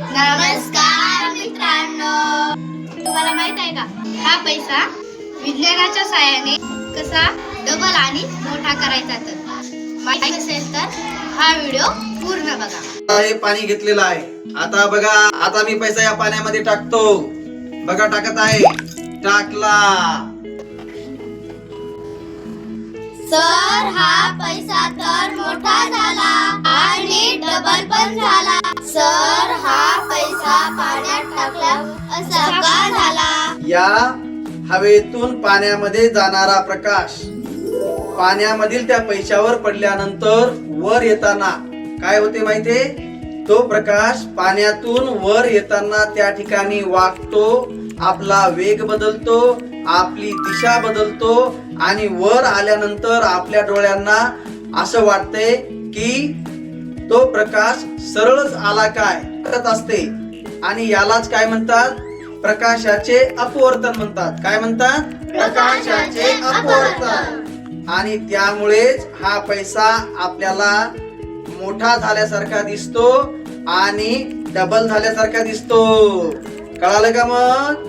नमस्कार मित्रांनो. तुम्हाला माहीत आहे का? हा पैसा विज्ञानाच्या साहाय्याने कसा डबल आणि मोठा करायचा तर. माहिती असेल तर हा व्हिडिओ पूर्ण बघा. हे पाणी घेतलेलं आहे. आता बघा आता मी पैसा या पाण्यामध्ये टाकतो. बघा टाकत आहे. टाकला. सर पाण्यात टाकला? असा का झाला? या हवेतून पाण्यामध्ये जाणारा प्रकाश. पाण्यामधील त्या पैशावर पडल्यानंतर वर येताना काय होते माहितीये तो प्रकाश पाण्यातून वर येताना त्या ठिकाणी वागतो आपला वेग बदलतो आपली दिशा बदलतो आणि वर आल्यानंतर आपल्या डोळ्यांना असं वाटतंय की तो प्रकाश सरळच आला काय? करत असते. आणि यालाच काय म्हणतात? प्रकाशाचे अपवर्तन म्हणतात. काय म्हणतात? प्रकाशाचे अपवर्तन. आणि त्यामुळेच हा पैसा आपल्याला मोठा झाल्यासारखा दिसतो आणि डबल झाल्यासारखा दिसतो. कळालं का मग.